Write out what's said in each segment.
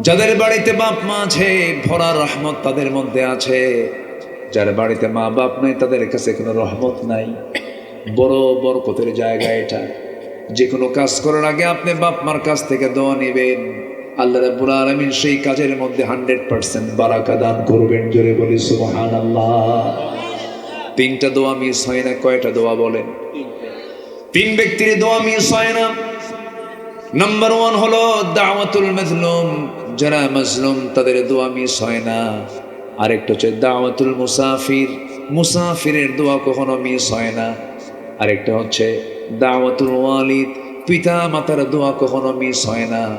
যাদের বাড়িতে বাপ মা আছে, ভরা রহমত তাদের মধ্যে আছে। যার বাড়িতে মা বাপ নাই, তাদের কাছে কোনো রহমত নাই। বড় বরকতের জায়গা এটা। যে কোনো কাজ করার আগে আপনি বাপ মার কাছ থেকে দোয়া নেবেন। আল্লাহ রাব্বুল আলামিন সেই কাজের মধ্যে হান্ড্রেড পার্সেন্ট বারাকা দান করবেন জোরে বলি, সুবহানাল্লাহ। তিনটা দোয়া মিস হয় না, কয়টা দোয়া বলেন? তিন ব্যক্তির দোয়া মিস হয় না। নাম্বার ওয়ান হলো দাওয়াতুল মাজলুম। যারা মাজলুম, তাদের দোয়া মিস হয় না। আরেকটা হচ্ছে দাওয়াতুল মুসাফির। মুসাফিরের দোয়া কখনো মিস হয় না। আরেকটা হচ্ছে দাওয়াতুল ওয়ালিদ। পিতা মাতার দোয়া কখনো মিস হয় না।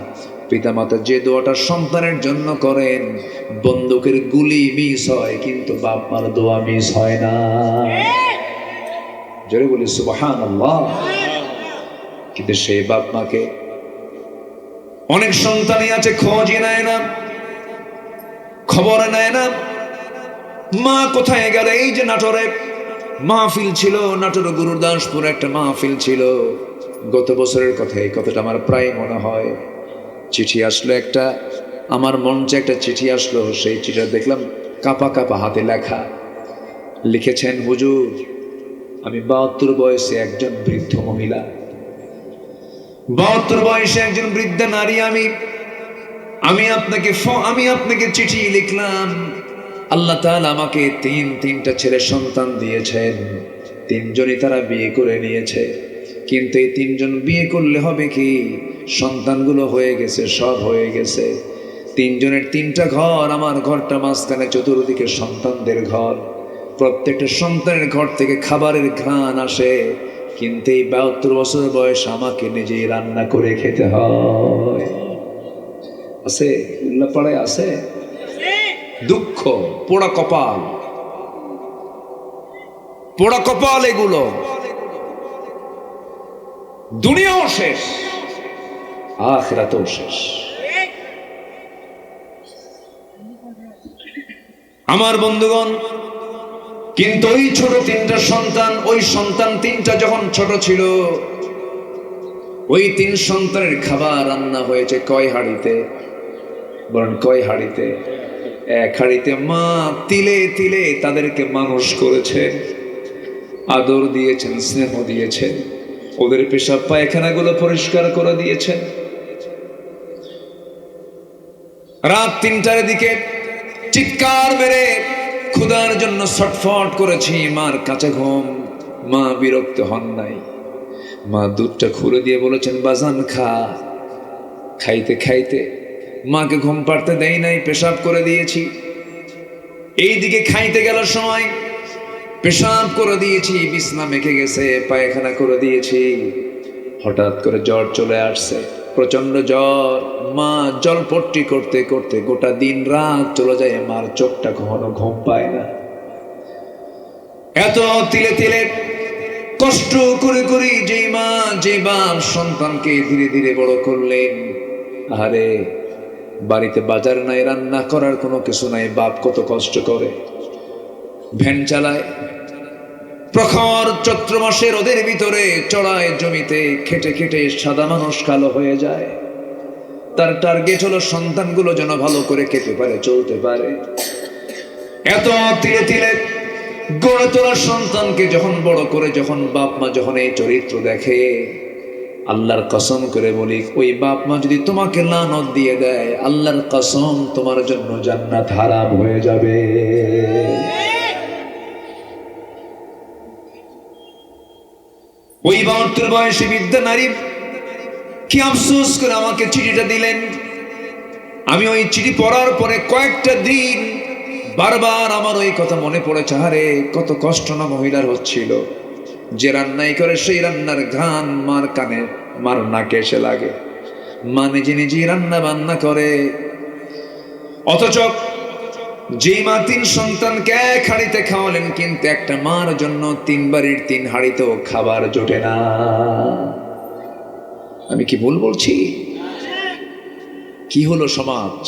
পিতা মাতা যে দোয়াটা সন্তানের জন্য করেন, বন্দুকের গুলি মিস হয়, কিন্তু বাপ মার দোয়া মিস হয় না। জোরে বলি সুবাহান কিন্তু সেই বাপ মাকে অনেক সন্তানই আছে, খোঁজই নেয় না, খবর নেয় না। মা কোথায় গেল? এই যে নাটোরে মাহফিল ছিল, নাটোর গুরুদাসপুর একটা মাহফিল ছিল। গত বছরের কথা, এই কথাটা আমার প্রায় মনে হয়। চিঠি আসলো একটা, আমার মঞ্চে একটা চিঠি আসলো, সেই চিঠিটা দেখলাম, কাপা কাপা হাতে লেখা। লিখেছেন, হুজুর, আমি বাহাত্তর বয়সে একজন বৃদ্ধ মহিলা। বাহাত্তর বয়সে একজন বৃদ্ধা নারী, আমি আমি আপনাকে আমি আপনাকে চিঠি লিখলাম। আল্লাহ আমাকে তিন, তিনটা ছেলে সন্তান দিয়েছেন। তিনজনই তারা বিয়ে করে নিয়েছে। কিন্তু এই তিনজন বিয়ে করলে হবে কি? সন্তানগুলো হয়ে গেছে, সব হয়ে গেছে। তিনজনের তিনটা ঘর, আমার ঘরটা মাঝখানে চতুর্দিকে সন্তানদের ঘর। প্রত্যেকটা সন্তানের ঘর থেকে খাবারের ঘ্রাণ আসে। কিন্তু এই বাহাত্তর বছর বয়স আমাকে নিজেই রান্না করে খেতে হয়। আছে? উল্লাপাড়ায় আছে? দুঃখ, পোড়া কপাল। পোড়া কপাল এগুলো। দুনিয়াও শেষ, আখরাতেও শেষ। আমার বন্ধুগণ কিন্তু ওই ছোট তিনটা সন্তান, ওই সন্তান তিনটা যখন ছোট ছিল, ওই তিন সন্তানের খাবার রান্না হয়েছে কয় হাড়িতে? বলেন, কয় হাড়িতে? এক হাড়িতে মা তিলে তিলে তাদেরকে মানুষ করেছেন আদর দিয়েছেন, স্নেহ দিয়েছেন, ওদের পেশাব পায়খানাগুলো পরিষ্কার করে দিয়েছেন। রাত তিনটার দিকে চিৎকার মেরে ক্ষুধার জন্য ছটফট করেছি। মার কাছে ঘুম, মা বিরক্ত হন নাই। মা দুধটা খুলে দিয়ে বলেছেন, বাজান খা। খাইতে খাইতে মাকে ঘুম পাড়তে দেই নাই, পেশাব করে দিয়েছি। এই দিকে খাইতে গেল সময়, পেশাব করে দিয়েছি, বিছনা মেখে গেছে, পায়খানা করে দিয়েছি। হঠাৎ করে জ্বর চলে আসছে। প্রচণ্ড জ্বর। মা জলপট্টি করতে করতে গোটা দিন রাত চলে যায়, মার চোখটা কখনো ঘুম পায় না। এত তিলে তিলে কষ্ট করে করে যেই মা যে বাপ সন্তানকে ধীরে ধীরে বড় করলেন। আরে বাড়িতে বাজার নাই, রান্না করার কোনো কিছু নাই, বাপ কত কষ্ট করে। ভ্যান চালায় প্রখর চৈত্র মাসের রোদের ভিতরে চড়ায় জমিতে খেটে খেটে সাদা মানুষ কালো হয়ে যায়। তার টার্গেট হলো সন্তানগুলো যেন ভালো করে খেতে পারে, চলতে পারে। এত তিলে তিলে গড়ে তোলা সন্তানকে যখন বড় করে, যখন বাপ মা যখন এই চরিত্র দেখে, আল্লাহর কসম করে বলি, ওই বাপ মা যদি তোমাকে লানত দিয়ে দেয়, আল্লাহর কসম তোমার জন্য জান্নাত হারাম হয়ে যাবে। ওই বাহাত্তর বয়সে বিদ্যা নারী কি আফসোস করে আমাকে চিঠিটা দিলেন? আমি ওই চিঠি পড়ার পরে কয়েকটা দিন বারবার আমার ওই কথা মনে পড়েছে হারে কত কষ্ট না মহিলার হচ্ছিল। যে রান্নাই করে সেই রান্নার ঘ্রাণ মার কানে, মার নাকে এসে লাগে। মা নিজে নিজেই রান্না বান্না করে। অথচ যেই মা তিন সন্তানকে এক হাড়িতে খাওয়ালেন কিন্তু একটা মার জন্য তিন বাড়ির তিন হাড়িতেও খাবার জোটে না আমি কি ভুল বলছি কি হলো সমাজ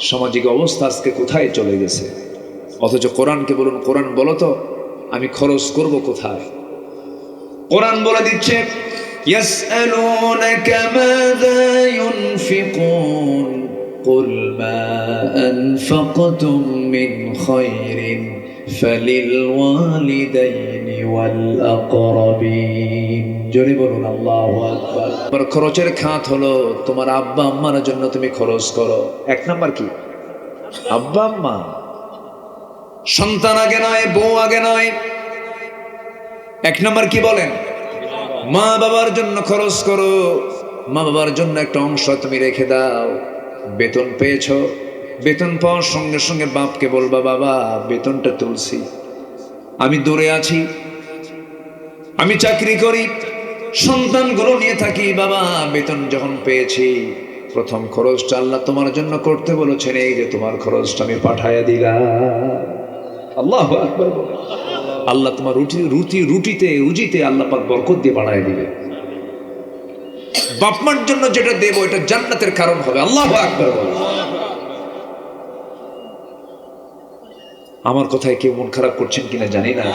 সামাজিক অবস্থা আজকে কোথায় চলে গেছে অথচ কোরআনকে বলুন কোরআন বলো তো আমি খরচ করব কোথায় কোরআন বলে দিচ্ছে يسألونك ماذا ينفقون قل ما أنفقتم من خير فللوالدين والأقربين জোরে বলুন আল্লাহু আকবার তোমার খরচের খাত হলো তোমার আব্বা আম্মার জন্য তুমি খরচ করো এক নাম্বার কি আব্বা আম্মা সন্তান আগে নয় বউ আগে নয় এক নম্বর কি বলেন মা বাবার জন্য খরচ করো মা বাবার জন্য একটা অংশ তুমি রেখে দাও বেতন পেয়েছ? বেতন পাওয়ার সঙ্গে সঙ্গে বাপকে বলবা, বাবা, বেতনটা তুলছি। আমি দূরে আছি। আমি চাকরি করি। সন্তানগুলো নিয়ে থাকি। বাবা, বেতন যখন পেয়েছি, প্রথম খরচটা আল্লাহ তোমার জন্য করতে বলেছেন। এই যে তোমার খরচটা আমি পাঠাইয়া দিলাম। আল্লাহ আল্লাহ তোমার রুটি রুটি রুটিতে, রুজিতে আল্লাহ পাক বরকত দিয়ে বাড়ায় দিবে। বাপমার জন্য যেটা দেব এটা জান্নাতের কারণ হবে। আল্লাহ আমার কথায় কেউ মন খারাপ করছেন কিনা জানি না।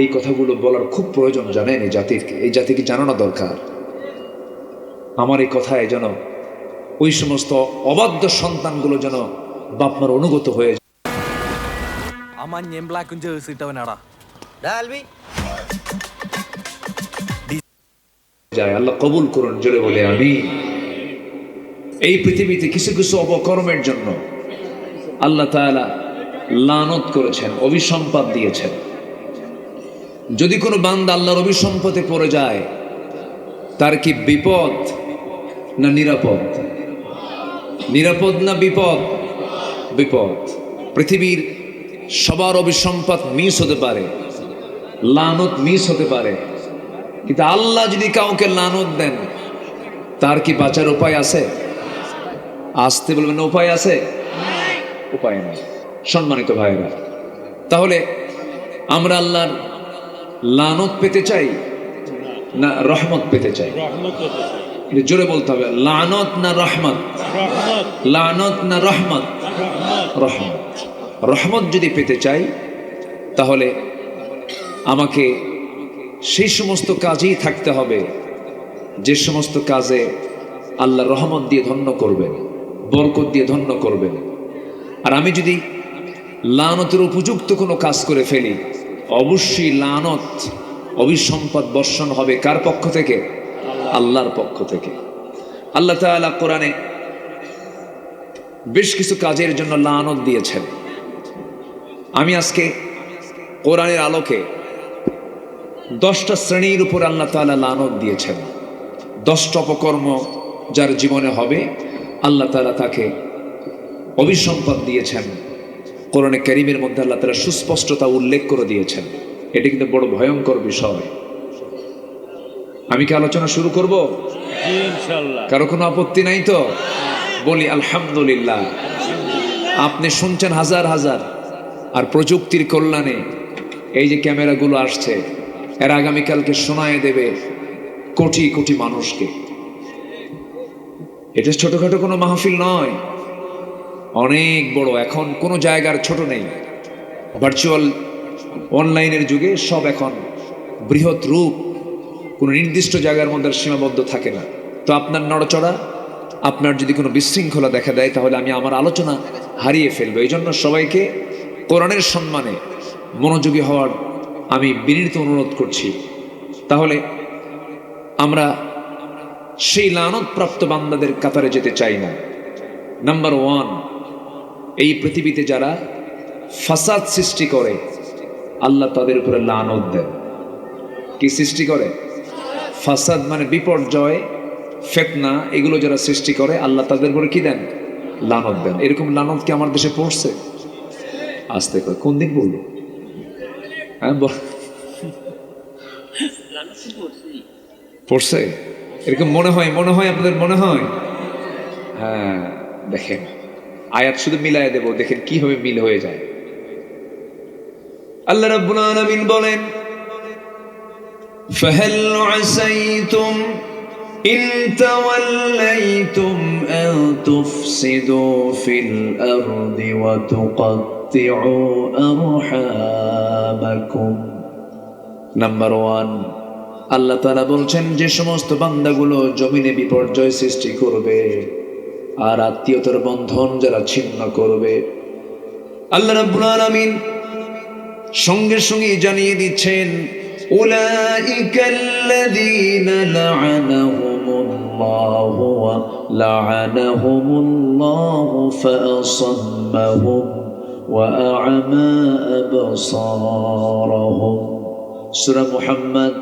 এই কথাগুলো বলার খুব প্রয়োজন জানেন এই জাতির এই জাতিকে জানানো দরকার। আমার এই কথায় যেন ওই সমস্ত অবাধ্য সন্তানগুলো যেন বাপমার অনুগত হয়ে আমার নেমলা কুঞ্জ সিটটা নাড়া ডালবি? যায় আল্লাহ কবুল করুন, জোরে বলে আমি এই পৃথিবীতে কিছু কিছু অপকর্মের জন্য আল্লাহ তাআলা লানত করেছেন অভিসম্পাদ দিয়েছেন। যদি কোনো বান্দা আল্লাহর অভিসম্পদে পড়ে যায়, তার কি বিপদ না নিরাপদ? নিরাপদ না বিপদ? বিপদ। পৃথিবীর সবার অভিসম্পদ মিস হতে পারে, লানত মিস হতে পারে। কিন্তু আল্লাহ যদি কাউকে লানত দেন, তার কি বাঁচার উপায় আছে? আসতে বলবেন, উপায় আছে? উপায় নেই। সম্মানিত ভাইরা তাহলে আমরা আল্লাহর লানত পেতে চাই না রহমত পেতে চাই? জোরে বলতে হবে, লানত না রহমত? লানত না রহমত? রহমত। রহমত যদি পেতে চাই, তাহলে আমাকে সেই সমস্ত কাজেই থাকতে হবে। যে সমস্ত কাজে আল্লাহ রহমত দিয়ে ধন্য করবেন, বরকত দিয়ে ধন্য করবেন। আর আমি যদি লানতের উপযুক্ত কোনো কাজ করে ফেলি, অবশ্যই লানত, অভিসম্পদ বর্ষণ হবে কার পক্ষ থেকে? আল্লাহর পক্ষ থেকে। আল্লাহ তাআলা কোরআনে বেশ কিছু কাজের জন্য লানত দিয়েছেন। আমি আজকে কোরআনের আলোকে দশটা শ্রেণির উপর আল্লাহ তাআলা লানত দিয়েছেন। দশটা অপকর্ম যার জীবনে হবে আল্লাহ তালা তাকে অভিসম্পদ দিয়েছেন। কোরআনে করিমের মধ্যে আল্লাহ তালা সুস্পষ্টতা উল্লেখ করে দিয়েছেন। এটি কিন্তু বড় ভয়ঙ্কর বিষয়। আমি কি আলোচনা শুরু করব? কারও কোনো আপত্তি নাই তো? বলি আলহামদুলিল্লাহ। আপনি শুনছেন হাজার হাজার। আর প্রযুক্তির কল্যাণে এই যে ক্যামেরাগুলো আসছে এর আগামীকালকে শোনায় দেবে কোটি কোটি মানুষকে। এটা ছোটখাটো কোনো মাহফিল নয়। অনেক বড়, এখন কোনো জায়গার ছোট নেই। ভার্চুয়াল অনলাইনের যুগে সব এখন বৃহৎ রূপ, কোনো নির্দিষ্ট জায়গার মধ্যে সীমাবদ্ধ থাকে না। তো আপনার নড়চড়া, আপনার যদি কোনো বিশৃঙ্খলা দেখা দেয়, তাহলে আমি আমার আলোচনা হারিয়ে ফেলব। এই জন্য সবাইকে কোরআনের সম্মানে মনোযোগী হওয়ার আমি বিনীত অনুরোধ করছি। তাহলে আমরা সেই লানতপ্রাপ্ত বান্দাদের কাতারে যেতে চাই না। নাম্বার ওয়ান এই পৃথিবীতে যারা ফাসাদ সৃষ্টি করে, আল্লাহ তাদের উপরে লানত দেন। কি সৃষ্টি করে? ফাসাদ মানে বিপর্যয়, ফেতনা, এগুলো যারা সৃষ্টি করে, আল্লাহ তাদের উপরে কি দেন? লানত দেন। এরকম লানত কি আমার দেশে পড়ছে? আসতে করে, কোন দিন বলব পড়ছে? এরকম মনে হয় মনে হয় আপনাদের, মনে হয়? হ্যাঁ দেখেন। আয়াত শুধু মিলাই দেব, দেখেন কীভাবে মিল হয়ে যায়। আল্লাহ রাব্বুল আলমিন বলেন, ফাহাল আসাইতুম إن توليتم أن تفسدوا في الأرض وتقطعوا أرحامكم নাম্বার ওয়ান আল্লাহ তারা বলছেন যে সমস্ত বান্দাগুলো জমিনে বিপর্যয় সৃষ্টি করবে আর আত্মীয়তার বন্ধন যারা ছিন্ন করবে আল্লাহ রাব্বুল আলামিন সঙ্গে সঙ্গে জানিয়ে দিচ্ছেন أولئك الذين لعنهم الله ولعنهم الله فأصمهم وأعمى أبصارهم سورة محمد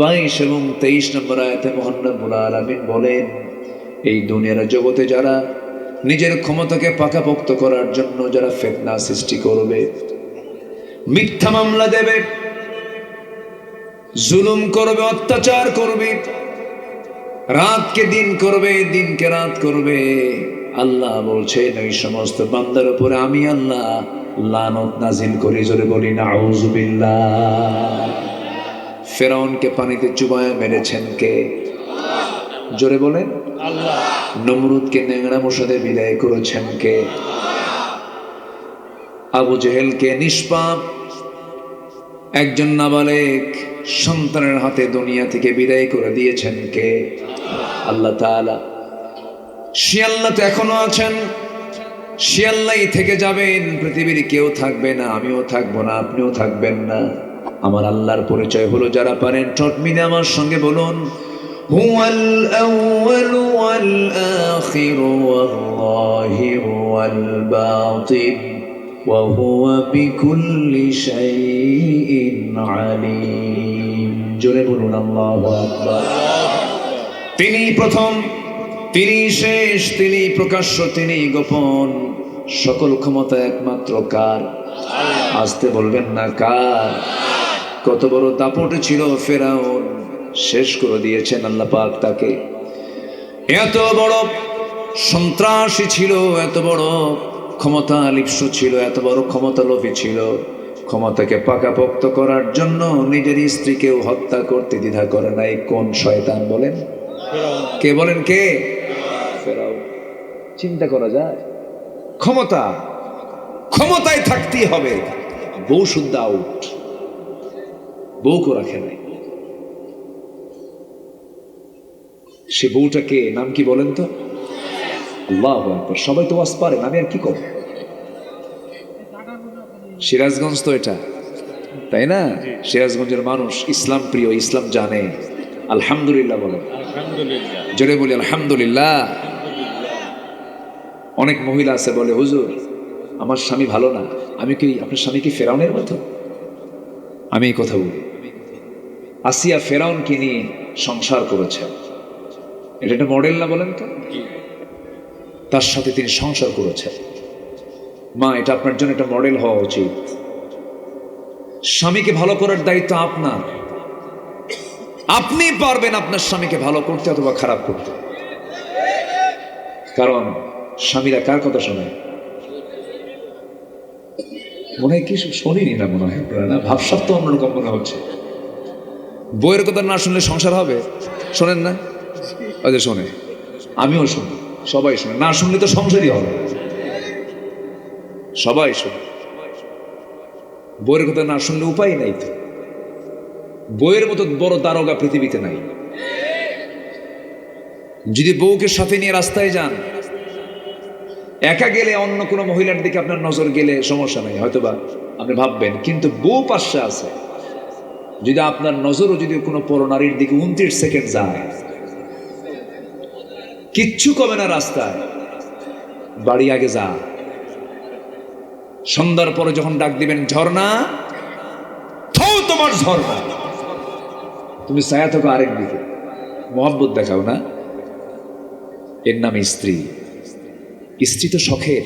বাইশ এবং তেইশ নম্বর আয়তে মোহান্নবুল আলমিন বলেন এই দুনিয়ার জগতে যারা নিজের ক্ষমতাকে পাকাপোক্ত করার জন্য যারা ফেতনা সৃষ্টি করবে মিথ্যা মামলা দেবে জুলুম করবে, অত্যাচার করবে, রাতকে দিন করবে, দিনকে রাত করবে। আল্লাহ বলছেন এই সমস্ত বান্দার উপরে আমি আল্লাহ লানত নাজিল করি, জোরে বলি না ফেরাউনকে পানিতে চুবায় মেরেছেন কে? জোরে বলেন। আল্লাহ নমরুদকে নেংড়া মশাদে বিদায় করেছেন কে? আবু জেহেলকে নিষ্পাপ, একজন নাবালেক সন্তানের হাতে দুনিয়া থেকে বিদায় করে দিয়েছেন কে আল্লাহ তাআলা সে আল্লাহ তো এখনো আছেন সে আল্লাহই থেকে যাবেন পৃথিবীর কেউ থাকবে না আমিও থাকবো না আপনিও থাকবেন না আমার আল্লাহর পরিচয় হলো যারা পারেন ঠোঁট মিলে আমার সঙ্গে বলুন هو الأول والآخر والظاهر والباطن وهو بكل شيء عليم জোরে বলুন, আল্লাহু তিনি প্রথম, তিনি শেষ, তিনি প্রকাশ্য, তিনি গোপন। সকল ক্ষমতা একমাত্র কার? আসতে বলবেন না কার? কত বড় দাপটে ছিল ফেরাউন, শেষ করে দিয়েছেন আল্লাহ পাক তাকে। এত বড় সন্ত্রাসী ছিল, এত বড় ক্ষমতা লিপ্স ছিল, এত বড় ক্ষমতা লোভী ছিল। ক্ষমতাকে পাকাপোক্ত করার জন্য নিজের স্ত্রীকেও হত্যা করতে দ্বিধা করে নাই। কোন শয়তান বলেন? কে বলেন কে? চিন্তা করা যায়। ক্ষমতা। ক্ষমতায় থাকতেই হবে। বউ শুদ্ধ আউট বউকে রাখে নাই। সে বউটাকে নাম কি বলেন তো? আল্লাহ সবাই তো ওয়াজ পারেন আমি আর কি করব? সিরাজগঞ্জ তো এটা তাই না? সিরাজগঞ্জের মানুষ ইসলাম প্রিয় ইসলাম জানে। আলহামদুলিল্লাহ বলেন। জোরে বলি আলহামদুলিল্লাহ। অনেক মহিলা আছে বলে হুজুর আমার স্বামী ভালো না। আমি কি আপনার স্বামী কি ফেরাউনের মতো? আমি এই কথা বলি। আসিয়া ফেরাউনকে নিয়ে সংসার করেছেন এটা একটা মডেল না বলেন তো? তার সাথে তিনি সংসার করেছেন। মা, এটা আপনার জন্য একটা মডেল হওয়া উচিত। স্বামীকে ভালো করার দায়িত্ব আপনার। আপনি পারবেন আপনার স্বামীকে ভালো করতে অথবা খারাপ করতে। কারণ, স্বামীরা কার কথা শোনে? মনে হয় কি শোনেনি না মনে হয় না, ভাবসাব তো অন্যরকম মনে হচ্ছে। বইয়ের কথা না শুনলে সংসার হবে? শোনেন না? আচ্ছা শোনে। আমিও শুনি। সবাই শোনে। না শুনলে তো সংসারই হবে। সবাই শোনে। বইয়ের কথা না শুনলে উপায় নাই তো। বইয়ের মতো বড় দারোগা পৃথিবীতে নাই। যদি বউকে সাথে নিয়ে রাস্তায় যান, একা গেলে অন্য কোনো মহিলার দিকে আপনার নজর গেলে সমস্যা নাই, হয়তোবা আপনি ভাববেন, কিন্তু বউ পাশে আছে। যদি আপনার নজরও যদি কোনো পরনারীর দিকে উনত্রিশ সেকেন্ড যায়, কিচ্ছু কমে না রাস্তায়, বাড়ি আগে যা সন্ধ্যার পরে যখন ডাক দিবেন, ঝর্ণা, থৌ তোমার ঝর্ণা। তুমি ছায়া থাকো আরেক দিকে। মোহাব্বত দেখাও না। এর নাম স্ত্রী। স্ত্রী তো শখের।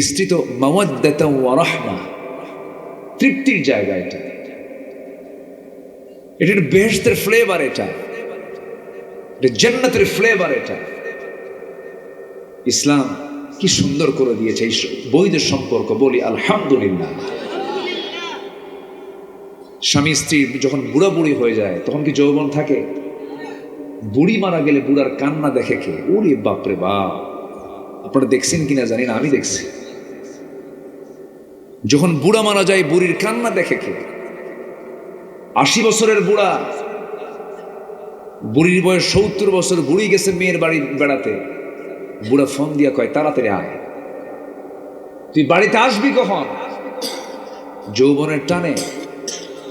স্ত্রী তো মাওয়াদ্দাতা ওয়া রাহমা। তৃপ্তির জায়গা এটা। এটার বেহেস্তের ফ্লেভার এটা। এটা জান্নাতের ফ্লেভার এটা। ইসলাম কি সুন্দর করে দিয়েছে এই বৈধ সম্পর্ক বলি, আলহামদুলিল্লাহ। স্বামী স্ত্রী যখন বুড়া বুড়ি হয়ে যায়, তখন কি যৌবন থাকে? বুড়ি মারা গেলে বুড়ার কান্না দেখে কে? ওরে বাপরে বাপ। আপনারা দেখছেন কিনা জানি না, আমি দেখছি। যখন বুড়া মারা যায়, বুড়ির কান্না দেখে কে? আশি বছরের বুড়া, বুড়ির বয়স সত্তর বছর, বুড়ি গেছে মেয়ের বাড়ি বেড়াতে। বুড়া ফোন দিয়া কয়, তাড়াতাড়ি আয়। তুই বাড়িতে আসবি কখন? যৌবনের টানে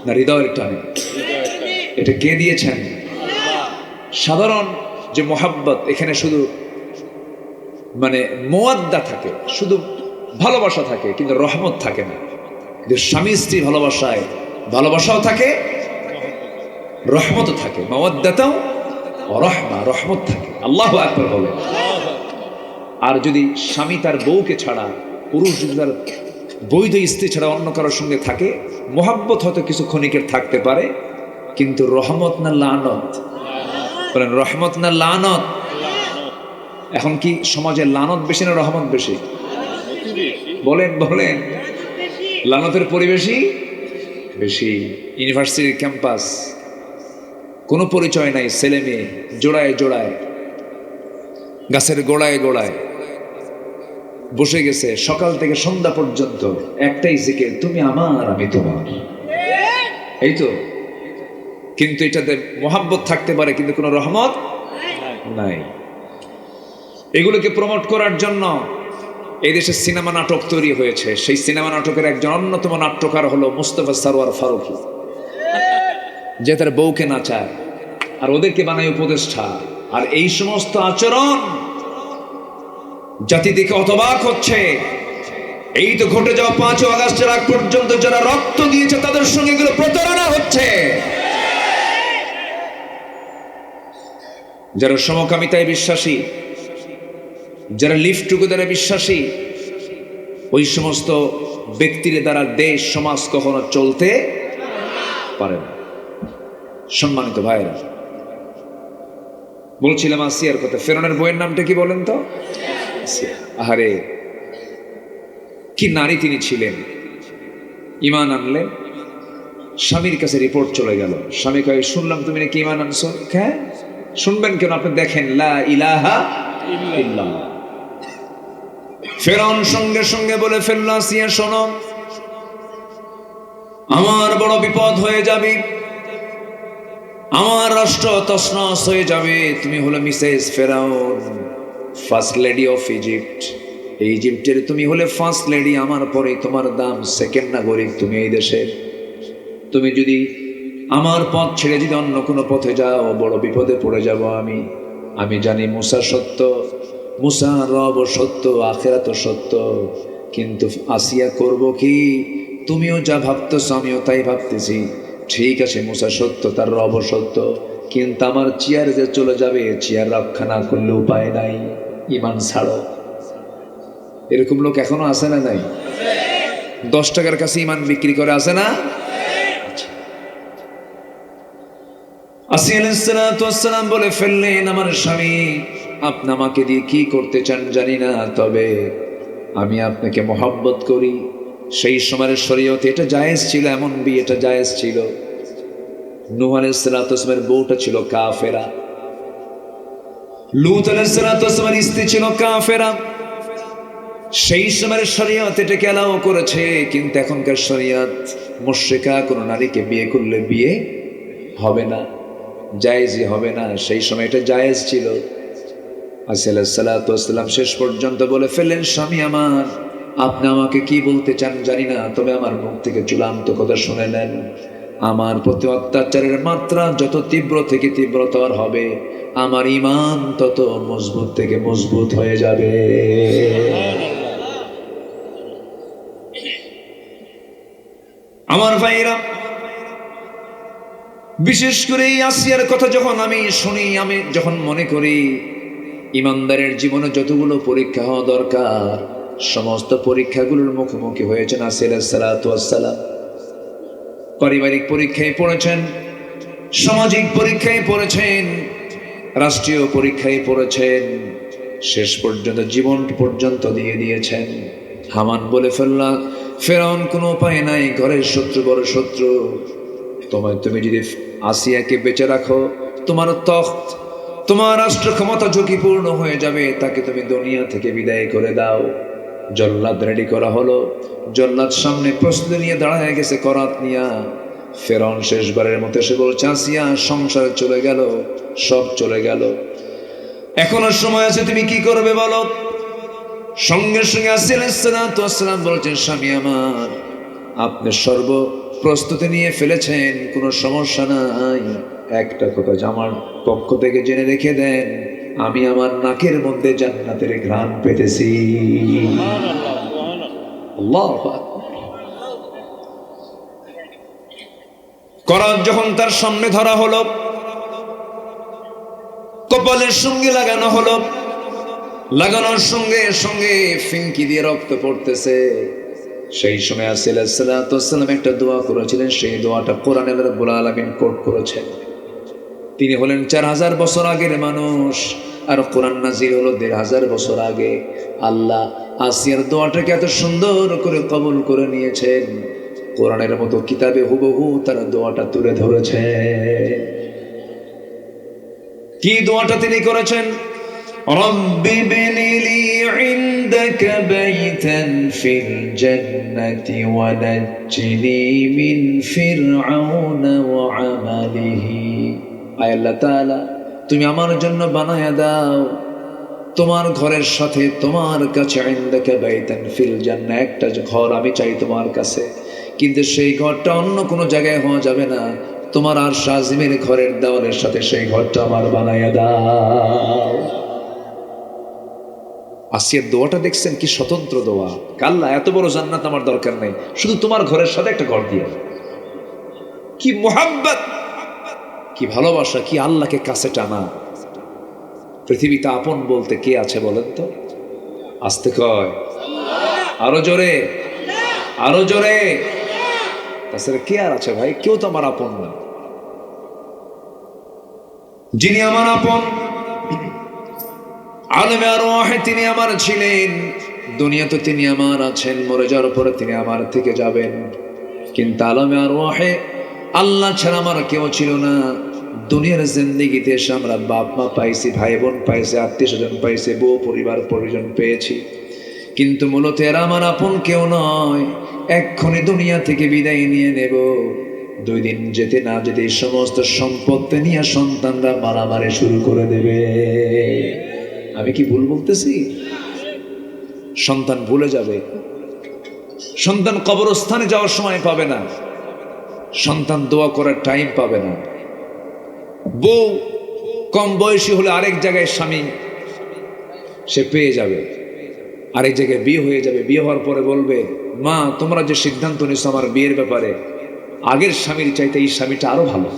না হৃদয়ের টানে? এটা কে দিয়েছেন? সাধারণ যে মোহাব্বত, এখানে শুধু মানে মোয়াদ্দা থাকে, শুধু ভালোবাসা থাকে, কিন্তু রহমত থাকে না। কিন্তু স্বামী স্ত্রী ভালোবাসায় ভালোবাসাও থাকে, রহমতও থাকে। মাওয়াদ্দাতাও রহমা রহমত থাকে। আল্লাহ আকবর বলে। আর যদি স্বামী তার বউকে ছাড়া, পুরুষ যদি তার বৈধ স্ত্রী ছাড়া অন্য কারোর সঙ্গে থাকে, মোহাব্বত হয়তো কিছু ক্ষণিকের থাকতে পারে, কিন্তু রহমত না লানত? বলেন, রহমত না লানত? এখন কি সমাজে লানত বেশি না রহমত বেশি? বলেন বলেন। লানতের পরিবেশই বেশি। ইউনিভার্সিটির ক্যাম্পাস, কোনো পরিচয় নাই, ছেলে মেয়ে, জোড়ায় জোড়ায়, গাছের গোড়ায় গোড়ায়। বসে গেছে, সকাল থেকে সন্ধ্যা পর্যন্ত একটাই জিকির, তুমি আমার, আমি তোমার। এই তো। কিন্তু এটাতে মোহাব্বত থাকতে পারে, কিন্তু কোনো রহমত নাই। এগুলোকে প্রমোট করার জন্য এই দেশে সিনেমা নাটক তৈরি হয়েছে। সেই সিনেমা নাটকের একজন অন্যতম নাট্যকার হলো মুস্তফা সারোয়ার ফারুকি, যে তার বউকে নাচায় আর ওদেরকে বানায় উপদেষ্টা। আর এই সমস্ত আচরণ জাতি থেকে অতবাক হচ্ছে। এই তো ঘটে যাওয়া পাঁচ আগস্টের আগ পর্যন্ত যারা রক্ত দিয়েছে, তাদের সঙ্গে এগুলো প্রতারণা হচ্ছে। যারা সমকামিতায় বিশ্বাসী, যারা লিফট টুগেদারে বিশ্বাসী, ওই সমস্ত ব্যক্তির দ্বারা দেশ, সমাজ কখনো চলতে পারে না। সম্মানিত ভাইরা বলছিলাম আসিয়ার কথা। ফেরনের বইয়ের নামটা কি বলেন তো। আহারে, কি নারী তিনি ছিলেন? ইমান আনলেন স্বামীর কাছে রিপোর্ট চলে গেল। স্বামী কয়ে, শুনলাম তুমি নাকি ইমান আনছো? হ্যাঁ শুনবেন কেন? আপনি দেখেন ফেরন সঙ্গে সঙ্গে বলে ফেলল শোনো, আমার বড় বিপদ হয়ে যাবে। আমার রাষ্ট্র তসনস হয়ে যাবে। তুমি হলো মিসেস ফেরাউন। ফার্স্ট লেডি অফ ইজিপ্ট ইজিপ্টের তুমি হলে ফার্স্ট লেডি আমার পরে তোমার দাম সেকেন্ড নাগরিক তুমি এই দেশের। তুমি যদি আমার পথ ছেড়ে যদি অন্য কোনো পথে যাও, বড় বিপদে পড়ে যাব আমি। আমি জানি মুসা সত্য, মুসা রব সত্য, আখেরাত সত্য। কিন্তু আসিয়া করব কি? তুমিও যা ভাবতেছ, আমিও তাই ভাবতেছি। ঠিক আছে, মুসা সত্য, তার রব সত্য। কিন্তু আমার চেয়ার যে চলে যাবে, চেয়ার রক্ষা না করলে উপায় নাই। ইমান ছাড়ো। এরকম লোক এখনও আছে না নাই? দশ টাকার কাছে ইমান বিক্রি করে আছে না? আসি আলাইসালাম বলে ফেললেন, আমার স্বামী, আপনি আমাকে দিয়ে কি করতে চান জানি না, তবে আমি আপনাকে মহাব্বত করি। সেই সময়ের শরীয়তে এটা জায়েজ ছিল, এমন বিয়েটা জায়েজ ছিল। নুহ আলাইসালামের বউটা ছিল কাফেরা। লুত আলাইসালামের স্ত্রী ছিল কাফেরা। সেই সময়ের শরীয়ত এটাকে করেছে, কিন্তু এখনকার শরীয়ত মুশ্রিকা, কোনো নারীকে বিয়ে করলে বিয়ে হবে না, জায়েজই হবে না। সেই সময় এটা জায়েজ ছিল। আসসালাম শেষ পর্যন্ত বলে ফেললেন, স্বামী আমার, আপনি আমাকে কি বলতে চান জানি না, তবে আমার মুখ থেকে চূড়ান্ত কথা শুনে নেন। আমার প্রতি অত্যাচারের মাত্রা যত তীব্র থেকে তীব্রতর হবে, আমার ইমান তত মজবুত থেকে মজবুত হয়ে যাবে। আমার ভাইরা বিশেষ করে আসিয়ার কথা যখন আমি শুনি, আমি যখন মনে করি ইমানদারের জীবনে যতগুলো পরীক্ষা হওয়া দরকার, সমস্ত পরীক্ষাগুলোর মুখোমুখি হয়েছেন আসিল সালাম পারিবারিক পরীক্ষায় পড়েছেন, সামাজিক পরীক্ষায় পড়েছেন, রাষ্ট্রীয় পরীক্ষায় পড়েছেন, শেষ পর্যন্ত জীবন পর্যন্ত দিয়ে দিয়েছেন। হামান বলে ফেললা, ফেরাউন কোনো উপায় নাই, ঘরের শত্রু বড় শত্রু। তোমার তুমি যদি আসিয়াকে বেঁচে রাখো, তোমার তখ্ত, তোমার রাষ্ট্র ক্ষমতা ঝুঁকিপূর্ণ হয়ে যাবে, তাকে তুমি দুনিয়া থেকে বিদায় করে দাও। জল্লাদ রেডি করা হলো। জল্লাদ সামনে প্রস্তুতি নিয়ে দাঁড়ায় গেছে করাত নিয়া। ফেরন শেষবারের মতো সে বলছে, আসিয়া, সংসার চলে গেল, সব চলে গেল। এখনও সময় আছে, তুমি কি করবে বলো? সঙ্গে সঙ্গে আসিলাম বলছেন, স্বামী আমার, আপনি সর্ব প্রস্তুতি নিয়ে ফেলেছেন, কোনো সমস্যা নাই। একটা কথা যে আমার পক্ষ থেকে জেনে রেখে দেন। আমি আমার নাকের মধ্যে জান্নাতের ঘ্রাণ পেতেছি। করাত যখন তার সামনে ধরা হলো, কপালের সঙ্গে লাগানো হলো, লাগানোর সঙ্গে সঙ্গে ফিঙ্কি দিয়ে রক্ত পড়তেছে। সেই সময় আসিলাম একটা দোয়া করেছিলেন, সেই দোয়াটা কোরআনের রব্বুল আলমিন কোট করেছেন। তিনি হলেন চার হাজার বছর আগের মানুষ আর কোরআন নাজির হলো দেড় হাজার বছর আগে আল্লাহ আসিয়ার দোয়াটাকে এত সুন্দর করে কবুল করে নিয়েছেন কোরআনের মতো কিতাবে হুবহু তারা দোয়াটা তুলে ধরেছে কি দোয়াটা তিনি করেছেন رب ابن لي عندك بيتا في الجنة ونجني من فرعون وعمله আয় তুমি আমার জন্য বানায়া দাও। তোমার ঘরের সাথে তোমার কাছে ইন্দাকা বাইতান ফিল জান্নাহ, একটা ঘর আমি চাই তোমার কাছে। কিন্তু সেই ঘরটা অন্য কোনো জায়গায় হওয়া যাবে না। তোমার আর শাজিমের ঘরের দেওয়ালের সাথে সেই ঘরটা আমার বানায়া দাও। আসিয়ার দোয়াটা দেখছেন কি স্বতন্ত্র দোয়া। কাল্লা, এত বড় জান্নাত আমার দরকার নেই। শুধু তোমার ঘরের সাথে একটা ঘর দিয়ে কি মোহাব্বত! কি ভালোবাসা, কি আল্লাহকে কাছে টানা? পৃথিবীতে আপন বলতে কে আছে বলেন তো? আসতে কয়? আরও জোরে। আরও জোরে। তাছাড়া কে আর আছে ভাই? কেউ তো আমার আপন না। যিনি আমার আপন, আলমে আর তিনি আমার ছিলেন। দুনিয়াতে তিনি আমার আছেন, মরে যাওয়ার পরে তিনি আমার থেকে যাবেন। কিন্তু আলমে আর আল্লাহ ছাড়া আমার কেউ ছিল না। দুনিয়ার জিন্দিগিতে এসে আমরা বাপ, মা পাইছি, ভাই বোন পাইছি, আত্মীয় স্বজন পাইছি, বউ পরিবার পরিজন পেয়েছি। কিন্তু মূলত এরা আমার আপন কেউ নয় এক্ষণে দুনিয়া থেকে বিদায় নিয়ে নেব। দুই দিন যেতে না যেতে সমস্ত সম্পত্তি নিয়ে সন্তানরা মারামারি শুরু করে দেবে। আমি কি ভুল বলতেছি? সন্তান ভুলে যাবে। সন্তান কবরস্থানে যাওয়ার সময় পাবে না। সন্তান দোয়া করার টাইম পাবে না। বউ কম বয়সী হলে আরেক জায়গায় স্বামী, সে পেয়ে যাবে। আরেক জায়গায় বিয়ে হয়ে যাবে। বিয়ে হওয়ার পরে বলবে, মা, তোমরা যে সিদ্ধান্ত নিছো আমার বিয়ের ব্যাপারে, আগের স্বামীর চাইতে এই স্বামীটা আরও ভালো।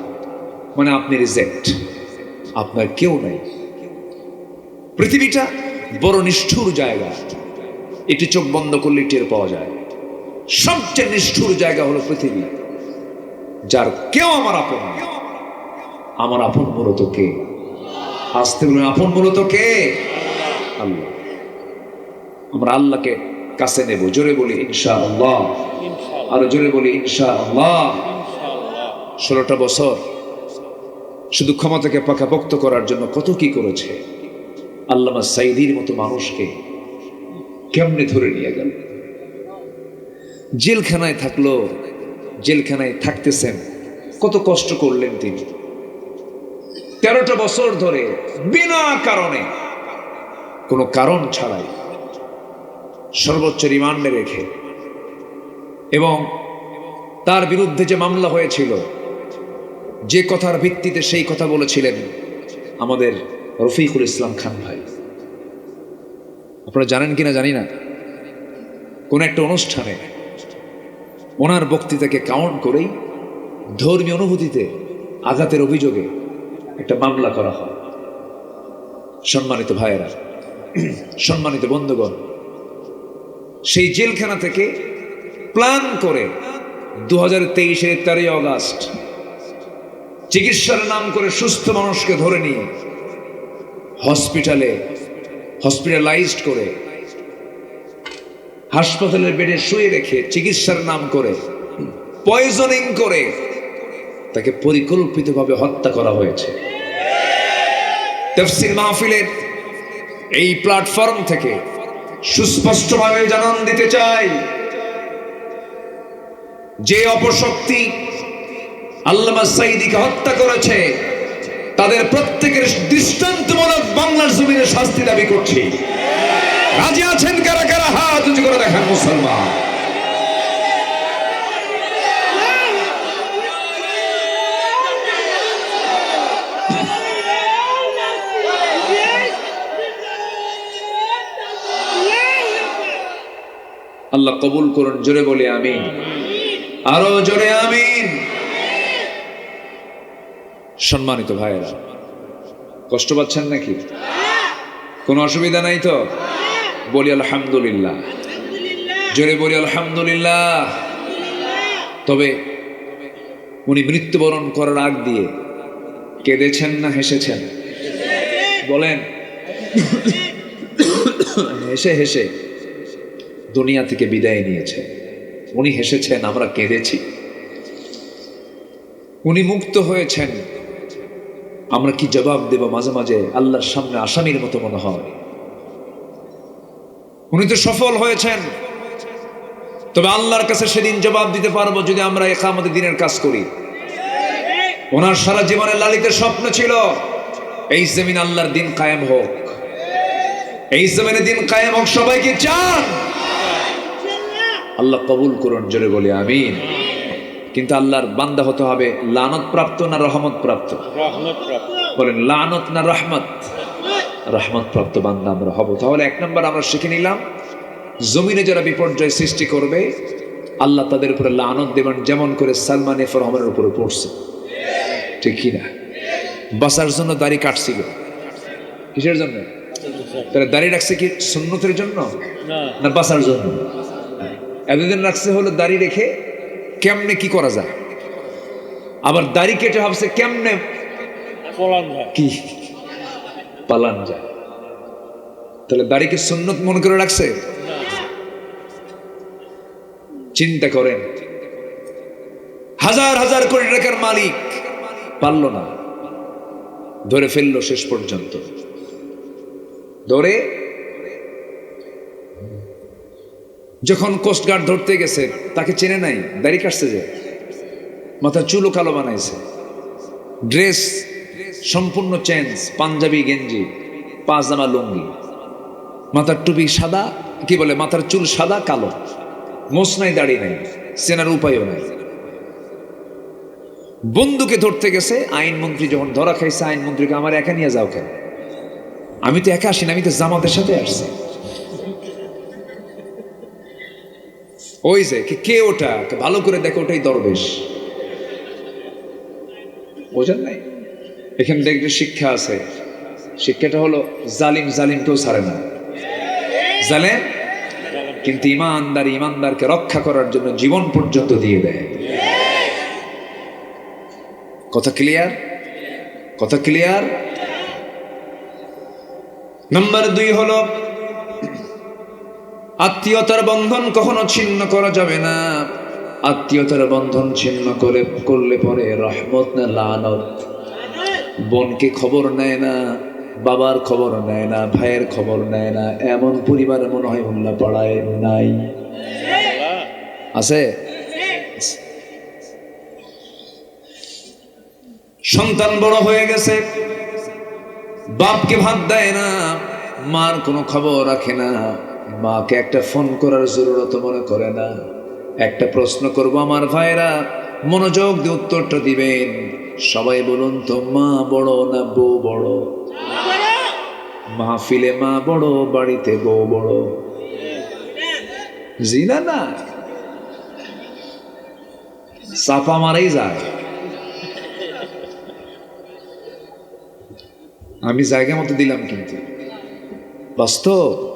মানে আপনি রিজেক্ট আপনার কেউ নাই। পৃথিবীটা বড় নিষ্ঠুর জায়গা। একটি চোখ বন্ধ করলে টের পাওয়া যায়। সবচেয়ে নিষ্ঠুর জায়গা হলো পৃথিবী, যার কেউ আমার আপন। আমার আপন মূলত কে? আসতে বলুন আপন মূলত কে? আল্লাহ। আমরা আল্লাহকে কাছে নেব জোরে বলি ইনশা আল্লাহ আরও জোরে বলি ইনশা আল্লাহ ষোলোটা বছর শুধু ক্ষমতাকে পাকাপোক্ত করার জন্য কত কি করেছে? আল্লামা সাইদির মতো মানুষকে কেমনে ধরে নিয়ে গেল? জেলখানায় থাকল জেলখানায় থাকতেছেন কত কষ্ট করলেন তিনি। তেরোটা বছর ধরে বিনা কারণে কোনো কারণ ছাড়াই সর্বোচ্চ রিমান্ডে রেখে এবং তার বিরুদ্ধে যে মামলা হয়েছিল, যে কথার ভিত্তিতে সেই কথা বলেছিলেন আমাদের রফিকুল ইসলাম খান ভাই। আপনারা জানেন কিনা জানি না। কোন একটা অনুষ্ঠানে ওনার বক্তৃতাকে কাউন্ট করেই ধর্মীয় অনুভূতিতে আঘাতের অভিযোগে একটা মামলা করা হয়। সম্মানিত ভাইয়েরা, সম্মানিত বন্ধুগণ, সেই জেলখানা থেকে প্ল্যান করে দু হাজার তেইশের তেরোই অগাস্ট চিকিৎসার নাম করে সুস্থ মানুষকে ধরে নিয়ে হসপিটালে হসপিটালাইজড করে হাসপাতালের বেডে শুয়ে রেখে চিকিৎসার নাম করে পয়জনিং করে তাকে পরিকল্পিতভাবে হত্যা করা হয়েছে। তফসিল মাহফিলের এই প্ল্যাটফর্ম থেকে সুস্পষ্টভাবে জানান দিতে চাই, যে অপশক্তি আল্লামা সাইদিকে হত্যা করেছে, তাদের প্রত্যেকের দৃষ্টান্তমূলক বাংলার জমিনে শাস্তি দাবি করছি। রাজি আছেন কারা কারা? হাত উঁচু করে দেখান মুসলমান। আল্লাহ কবুল করুন, জোরে বলে আমিন। আরও জোরে আমিন। সম্মানিত ভাইয়েরা, কষ্ট পাচ্ছেন নাকি? কোনো অসুবিধা নাই তো? বলি আলহামদুলিল্লাহ। জোরে বলি আলহামদুলিল্লাহ। তবে উনি মৃত্যুবরণ করার আগ দিয়ে কেঁদেছেন না হেসেছেন? বলেন। হেসে হেসে দুনিয়া থেকে বিদায় নিয়েছে। উনি হেসেছেন, আমরা কেঁদেছি। উনি মুক্ত হয়েছেন। আমরা কি জবাব দেব মাঝে মাঝে আল্লাহর সামনে আসামির মতো মনে হয়? উনি তো সফল হয়েছেন। তবে আল্লাহর কাছে সেদিন জবাব দিতে পারব যদি আমরা একামতে দিনের কাজ করি। ওনার সারা জীবনের লালিতে স্বপ্ন ছিল, এই জমিন আল্লাহর দিন কায়েম হোক। এই জমিনে দিন কায়েম হোক সবাইকে চান? আল্লাহ কবুল করুন জোরে বলি আমিন। কিন্তু আল্লাহর বান্দা হতে হবে লানত প্রাপ্ত না রহমত প্রাপ্ত বলেন লানত না রহমত? রহমত প্রাপ্ত বান্দা আমরা হব। তাহলে এক নম্বর আমরা শিখে নিলাম জমিনে যারা বিপর্যয় সৃষ্টি করবে আল্লাহ তাদের উপরে লানত দেবেন যেমন করে সালমান এফ রহমানের উপরে পড়ছে। ঠিক কিনা বাসার জন্য দাড়ি কাটছিল। কিসের জন্য? তাহলে দাড়ি রাখছে কি সুন্নতের জন্য? না। বাসার জন্য? এতদিন রাখছে হলো দাড়ি রেখে কেমনে কি করা যায়? আবার দাড়ি কেটে ভাবছে কেমনে কি? পালান যায়। তাহলে দাড়িকে সুন্নত মনে করে রাখছে? চিন্তা করেন। হাজার হাজার কোটি টাকার মালিক পারল না। ধরে ফেলল শেষ পর্যন্ত। ধরে যখন কোস্টগার্ড ধরতে গেছে, তাকে চেনে নাই দাড়ি কাটছে যে। মাথার চুলও কালো বানাইছে। ড্রেস সম্পূর্ণ চেঞ্জ পাঞ্জাবি, গেঞ্জি পাজামা লুঙ্গি। মাথার টুপি সাদা, কি বলে, মাথার চুল সাদা, কালো। মোস নাই, দাড়ি নাই, চেনার উপায়ও নাই। বন্ধুকে ধরতে গেছে, আইনমন্ত্রী যখন ধরা খাইছে, আইনমন্ত্রীকে আমার একা নিয়ে যাও কেন? আমি তো একা আসিনি আমি তো জামাতের সাথে আসছি। ওই যে, কে- ওটা? ভালো করে দেখো, ওটাই দরবেশ। বোঝেন নাই? এখানে দেখবে শিক্ষা আছে। শিক্ষাটা হলো, জালিম জালিমকেও ছাড়ে না। জালেম কিন্তু ইমানদার ইমানদারকে রক্ষা করার জন্য জীবন পর্যন্ত দিয়ে দেয়। কথা ক্লিয়ার কথা ক্লিয়ার নাম্বার দুই হলো আত্মীয়তার বন্ধন কখনো ছিন্ন করা যাবে না। আত্মীয়তার বন্ধন ছিন্ন করে, করলে পরে রহমত না লানত। বোনকে খবর নেয় না, বাবার খবর নেয় না, ভাইয়ের খবর নেয় না, এমন পরিবার মনে হয় উল্লা পাড়ায় নাই। আছে? সন্তান বড় হয়ে গেছে, বাপকে ভাত দেয় না, মার কোনো খবর রাখে না। মাকে একটা ফোন করার জরুরত মনে করে না। একটা প্রশ্ন করব, আমার ভাইরা মনোযোগ দিয়ে উত্তরটা দিবেন। সবাই বলুন তো, মা বড় না বউ বড়? মাহফিলে মা বড়, বাড়িতে বউ বড়। জি না? চাপা মারাই যায়। আমি জায়গা মতো দিলাম কিন্তু। বাস্তব?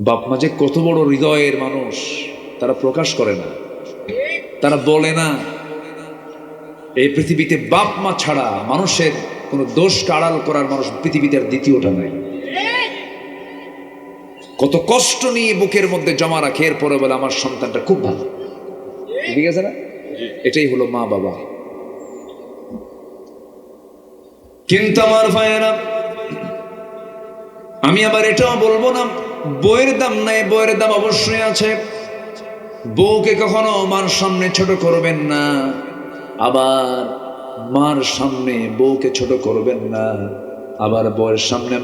বাপ মা যে কত বড় হৃদয়ের মানুষ, তারা প্রকাশ করে না। তারা বলে না, এই পৃথিবীতে বাপ মা ছাড়া মানুষের কোনো দোষ আড়াল করার মানুষ পৃথিবীতে দ্বিতীয়টা নাই। কত কষ্ট নিয়ে বুকের মধ্যে জমা রাখে, এরপরে বলে, আমার সন্তানটা খুব ভালো। ঠিক আছে না? এটাই হলো মা বাবা। কিন্তু আমার ভাইয়েরা, আমি আবার এটাও বলব না বইয়ের দাম নাই, বইয়ের দাম অবশ্যই আছে। বউকে কখনো মার সামনে ছোট করবেন না। আবার মার সামনে বউকে ছোট করবেন না। আবার বউয়ের সামনে